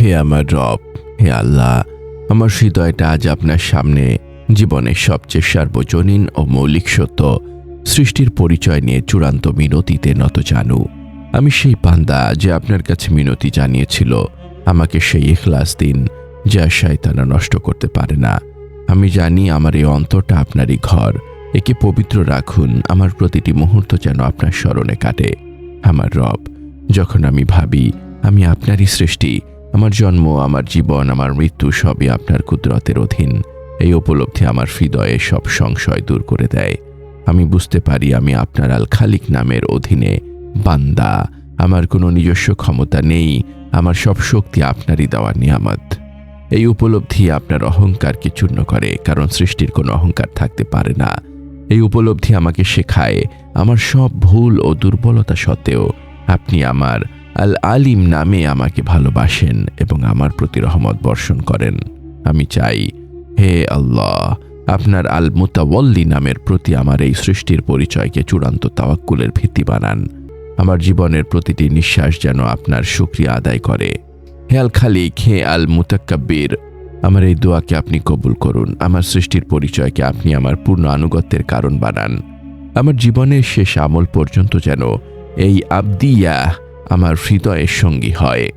হে আমার রব, হে আল্লাহ, আমার হৃদয়টা আজ আপনার সামনে। জীবনের সবচেয়ে সার্বজনীন ও মৌলিক সত্য, সৃষ্টির পরিচয় নিয়ে চূড়ান্ত মিনতিতে নত জানু। আমি সেই পান্দা যে আপনার কাছে মিনতি জানিয়েছিল। আমাকে সেই এখলাস দিন, যা শয়তানা নষ্ট করতে পারে না। আমি জানি আমার এই অন্তরটা আপনারই ঘর। একে পবিত্র রাখুন, আমার প্রতিটি মুহূর্ত যেন আপনার স্মরণে কাটে। আমার রব, যখন আমি ভাবি, আমি আপনারই সৃষ্টি আমার জন্ম, আমার জীবন, আমার মৃত্যু সবই আপনার কুদরতের অধীন। এই উপলব্ধি আমার হৃদয়ে সব সংশয় দূর করে দেয়। আমি বুঝতে পারি আমি আপনার আল খালিক নামের অধীনে বান্দা। আমার কোনো নিজস্ব ক্ষমতা নেই। আমার সব শক্তি আপনারই দেওয়া নিয়ামত। এই উপলব্ধি আপনার অহংকারকে চূর্ণ করে, কারণ সৃষ্টির কোনো অহংকার থাকতে পারে না। এই উপলব্ধি আমাকে শেখায়, আমার সব ভুল ও দুর্বলতা সত্ত্বেও আপনি আমার আল আলিম নামে আমাকে ভালোবাসেন এবং আমার প্রতি রহমত বর্ষণ করেন। আমি চাই, হে আল্লাহ, আপনার আল মুতাওয়াল্লি নামের প্রতি আমার এই সৃষ্টির পরিচয়কে চূড়ান্ত তাওয়াক্কুলের ভিত্তি বানান। আমার জীবনের প্রতিটি নিঃশ্বাস যেন আপনার শুক্রিয়া আদায় করে। হে আল খালিক হে আল মুতাক্কাব্বির আমার এই দোয়াকে আপনি কবুল করুন। আমার সৃষ্টির পরিচয়কে আপনি আমার পূর্ণ আনুগত্যের কারণ বানান। আমার জীবনের শেষ আমল পর্যন্ত যেন এই আবদিয়া আমার হৃদয়ের সঙ্গী হয়।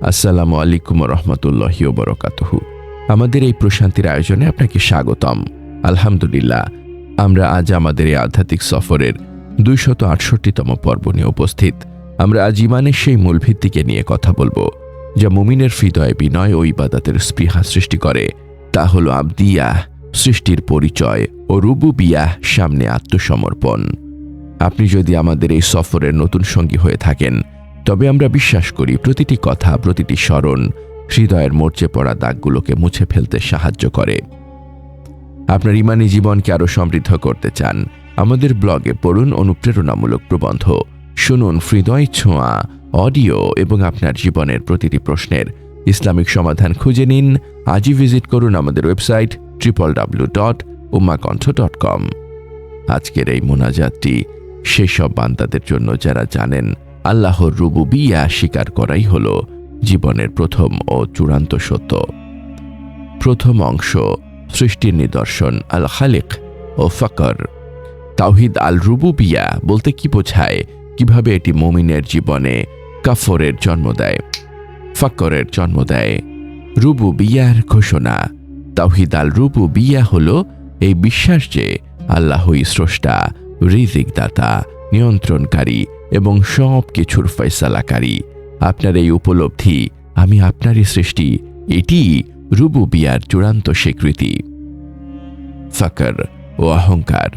আসসালামু আলাইকুম রহমতুল্লাহি বরকাতহু। আমাদের এই প্রশান্তির আয়োজনে আপনাকে স্বাগতম। আলহামদুলিল্লাহ, আমরা আজ আমাদের এই আধ্যাত্মিক সফরের দুইশত আটষট্টিতম পর্ব নিয়ে উপস্থিত। আমরা আজ ইমানের সেই মূল ভিত্তিকে নিয়ে কথা বলব, যা মুমিনের হৃদয়ে বিনয় ও ইবাদাতের স্পৃহা সৃষ্টি করে। তা হল আবদিয়া, সৃষ্টির পরিচয় ও রুবু রুবুবিয়া, সামনে আত্মসমর্পণ। আপনি যদি আমাদের এই সফরের নতুন সঙ্গী হয়ে থাকেন তবে আমরা বিশ্বাস করি প্রতিটি কথা, প্রতিটি স্মরণ হৃদয়ের মরচে পড়া দাগগুলোকে মুছে ফেলতে সাহায্য করে। আপনার ইমানি জীবনকে আরও সমৃদ্ধ করতে চান, আমাদের ব্লগে পড়ুন অনুপ্রেরণামূলক প্রবন্ধ। শুনুন হৃদয় ছোঁয়া, অডিও এবং আপনার জীবনের প্রতিটি প্রশ্নের। ইসলামিক সমাধান খুঁজে নিন, আজই ভিজিট করুন আমাদের website triple W dot Umakantha dot com আজকের এই মোনাজাতটি সেসব বান্দাদের জন্য যারা জানেন আল্লাহর রুবুবিয়া স্বীকার করাই হল জীবনের প্রথম ও চূড়ান্ত সত্য। প্রথম অংশ, সৃষ্টির নিদর্শন আল খালিক ও ফকর। তাওহিদ আল রুবুবিয়া বলতে কি বোঝায়? কীভাবে এটি মুমিনের জীবনে কাফরের জন্ম দেয়? ফকরের জন্ম দেয়। রুবু বিয়ার ঘোষণা। তাওহিদ আল রুবু বিয়া হল এই বিশ্বাস যে আল্লাহই স্রষ্টা রিজিক দাতা নিয়ন্ত্রণকারী এবং সব কিছুর ফয়সালাকারী। আপনার এই উপলব্ধি, আমি আপনারই সৃষ্টি, এটি রুবু বিয়ার চূড়ান্ত স্বীকৃতি। ফাকর ও অহংকার,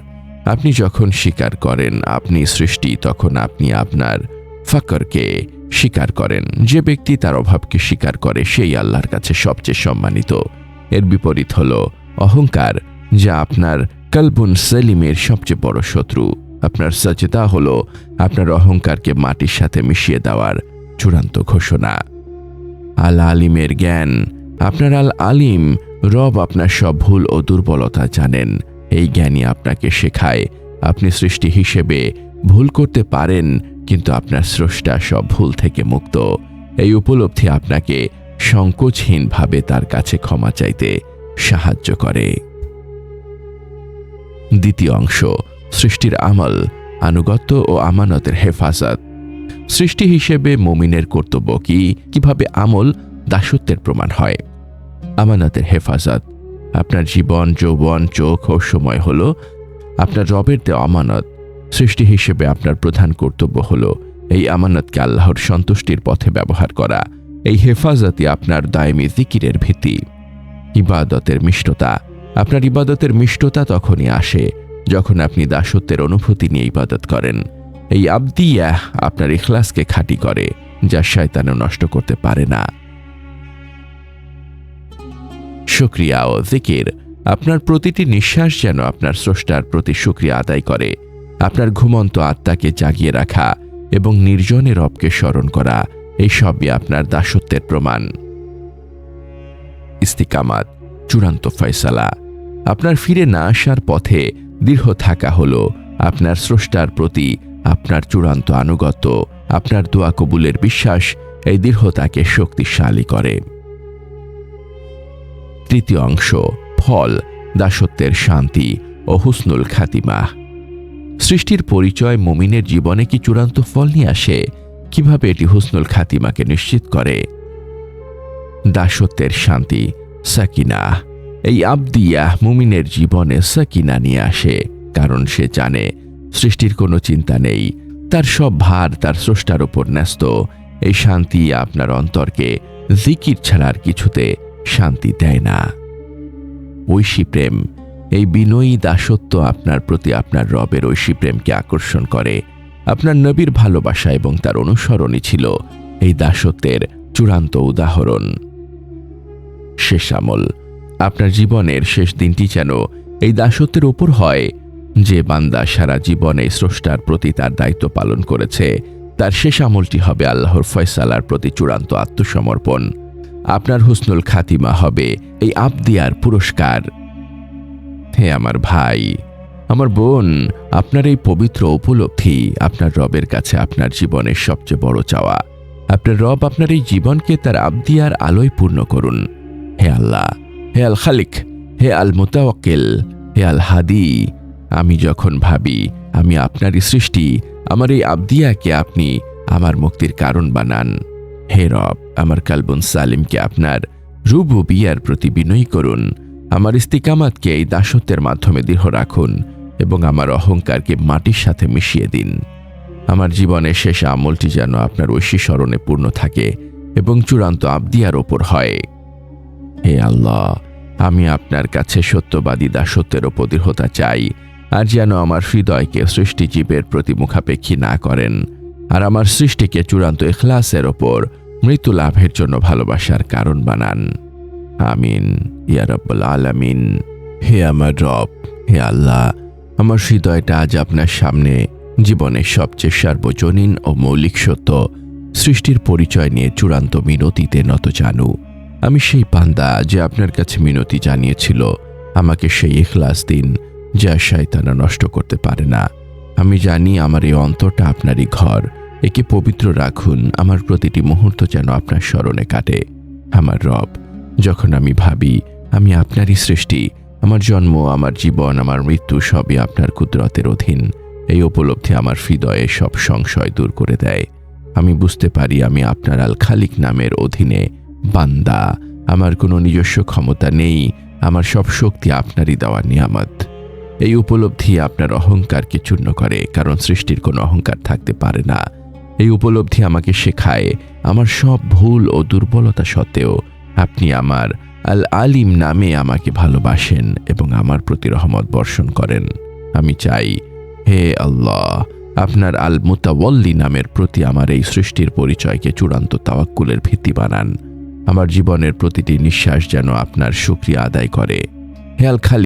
আপনি যখন স্বীকার করেন আপনি সৃষ্টি, তখন আপনি আপনার ফাকরকে স্বীকার করেন। যে ব্যক্তি তার অভাবকে স্বীকার করে, সেই আল্লাহর কাছে সবচেয়ে সম্মানিত। এর বিপরীত হল অহংকার, যা আপনার কালবুন সেলিমের সবচেয়ে বড় শত্রু। আপনার সচেতা হল আপনার অহংকারকে মাটির সাথে মিশিয়ে দেওয়ার চূড়ান্ত ঘোষণা। আল আলিমের জ্ঞান, আপনার আল আলিম রব আপনার সব ভুল ও দুর্বলতা জানেন। এই জ্ঞানই আপনাকে শেখায়। আপনি সৃষ্টি হিসেবে ভুল করতে পারেন, কিন্তু আপনার স্রষ্টা সব ভুল থেকে মুক্ত। এই উপলব্ধি আপনাকে সংকোচহীনভাবে তার কাছে ক্ষমা চাইতে সাহায্য করে। দ্বিতীয় অংশ সৃষ্টির আমল, আনুগত্য ও আমানতের হেফাজত। সৃষ্টি হিসেবে মমিনের কর্তব্য কি? কীভাবে আমল? দাসত্বের প্রমাণ হয়। আমানতের হেফাজত। আপনার জীবন, যৌবন, চোখ ও সময় হল আপনার রবের দেওয়া আমানত। সৃষ্টি হিসেবে আপনার প্রধান কর্তব্য হল এই আমানতকে আল্লাহর সন্তুষ্টির পথে ব্যবহার করা। এই হেফাজতই আপনার দায়মি জিকিরের ভিত্তি ইবাদতের মিষ্টতা। আপনার ইবাদতের মিষ্টতা তখনই আসে যখন আপনি দাসত্বের অনুভূতি নিয়ে ইবাদত করেন, এই আবদিয়া আপনার ইখলাসকে খাঁটি করে, যা শয়তানও নষ্ট করতে পারে না। শুক্রিয়া ও জিকির। আপনার প্রতিটি নিঃশ্বাস যেন আপনার স্রষ্টার প্রতি শুক্রিয়া আদায় করে। আপনার ঘুমন্ত আত্মাকে জাগিয়ে রাখা এবং নির্জনে রবকে স্মরণ করা, এই সবই আপনার দাসত্বের প্রমাণ। ইস্তিকামাত, চূড়ান্ত ফয়সালা। আপনার ফিরে না আসার পথে দৃঢ় থাকা হল আপনার স্রষ্টার প্রতি আপনার চূড়ান্ত আনুগত্য, আপনার দোয়া কবুলের বিশ্বাস, এই দৃঢ়তাকে শক্তিশালী করে। তৃতীয় অংশ, ফল, দাসত্বের শান্তি ও হুসনুল খাতিমা। সৃষ্টির পরিচয় মুমিনের জীবনে কি চূড়ান্ত ফল নিয়ে আসে? কীভাবে এটি হুসনুল খাতিমাকে নিশ্চিত করে? দাসত্বের শান্তি, সাকিনা। এই আবদিয়া মুমিনের জীবনে সাকিনা নিয়ে আসে, কারণ সে জানে সৃষ্টির কোনো চিন্তা নেই, তার সব ভার তার স্রষ্টার উপর ন্যস্ত, এই শান্তি আপনার অন্তরকে জিকির ছাড়ার কিছুতে শান্তি দেয় না। ঐশী প্রেম, এই বিনয়ী দাসত্ব আপনার প্রতি আপনার রবের ঐশী প্রেমকে আকর্ষণ করে, আপনার নবীর ভালোবাসা এবং তার অনুসরণই ছিল এই দাসত্বের চূড়ান্ত উদাহরণ। শেষ আমল। আপনার জীবনের শেষ দিনটি যেন এই দাসত্বের ওপর হয়। যে বান্দা সারা জীবনে স্রষ্টার প্রতি তার দায়িত্ব পালন করেছে, তার শেষ আমলটি হবে আল্লাহর ফয়সালার প্রতি চূড়ান্ত আত্মসমর্পণ। আপনার হুসনুল খাতিমা হবে এই আবদিয়ার পুরস্কার। হে আমার ভাই, আমার বোন, আপনার এই পবিত্র উপলব্ধি আপনার রবের কাছে আপনার জীবনের সবচেয়ে বড় চাওয়া। আপনার রব আপনার এই জীবনকে তার আবদিয়ার আলোয় পূর্ণ করুন। হে আল্লাহ হে আল খালিক, হে আল মোতাওয়াক্কেল, হে আল হাদি, আমি যখন ভাবি আমি আপনারই সৃষ্টি, আমার এই আবদিয়াকে আপনি আমার মুক্তির কারণ বানান। হে রব, আমার কালবন সালিমকে আপনার রুবু বিয়ার প্রতি বিনয়ী করুন, আমার ইস্তিকামাতকে এই দাসত্বের মাধ্যমে দৃঢ় রাখুন এবং আমার অহংকারকে মাটির সাথে মিশিয়ে দিন। আমার জীবনের শেষ আমলটি যেন আপনার ঐশী স্মরণে পূর্ণ থাকে এবং চূড়ান্ত আবদিয়ার ওপর হয়। হে আল্লাহ, আমি আপনার কাছে সত্যবাদী দাসত্বের ওপর দৃঢ়তা চাই, আর যেন আমার হৃদয়কে সৃষ্টিজীবের প্রতি মুখাপেক্ষী না করেন, আর আমার সৃষ্টিকে চূড়ান্ত এখলাসের ওপর মৃত্যু লাভের জন্য ভালোবাসার কারণ বানান। আমিন, ইয়া রব্বুল আলামিন। হে আমার রব, হে আল্লাহ, আমার হৃদয়টা আজ আপনার সামনে জীবনের সবচেয়ে সার্বজনীন ও মৌলিক সত্য, সৃষ্টির পরিচয় নিয়ে চূড়ান্ত মিনতিতে নত জানু। আমি সেই পান্দা যে আপনার কাছে মিনতি জানিয়েছিল। আমাকে সেই এখলাস দিন যা শয়তানা নষ্ট করতে পারে না। আমি জানি আমার এই অন্তরটা আপনারই ঘর। একে পবিত্র রাখুন। আমার প্রতিটি মুহূর্ত যেন আপনার স্মরণে কাটে। আমার রব, যখন আমি ভাবি আমি আপনারই সৃষ্টি, আমার জন্ম, আমার জীবন, আমার মৃত্যু সবই আপনার কুদরতের অধীন। এই উপলব্ধি আমার হৃদয়ে সব সংশয় দূর করে দেয়। আমি বুঝতে পারি আমি আপনার আল খালিক নামের অধীনে বান্দা, আমার কোনো নিজস্ব ক্ষমতা নেই, আমার সব শক্তি আপনারই দেওয়া নিয়ামত। এই উপলব্ধি আপনার অহংকারকে চূর্ণ করে, কারণ সৃষ্টির কোনো অহংকার থাকতে পারে না। এই উপলব্ধি আমাকে শেখায়, আমার সব ভুল ও দুর্বলতা সত্ত্বেও আপনি আমার আল আলিম নামে আমাকে ভালোবাসেন এবং আমার প্রতি রহমত বর্ষণ করেন। আমি চাই, হে আল্লাহ, আপনার আল মুতাওয়াল্লি নামের প্রতি আমার এই সৃষ্টির পরিচয়কে চূড়ান্ত তাওয়াক্কুলের ভিত্তি বানান। আমার জীবনের প্রতিটি নিঃশ্বাস যেন আপনার সুক্রিয়া আদায় করে। হে খালি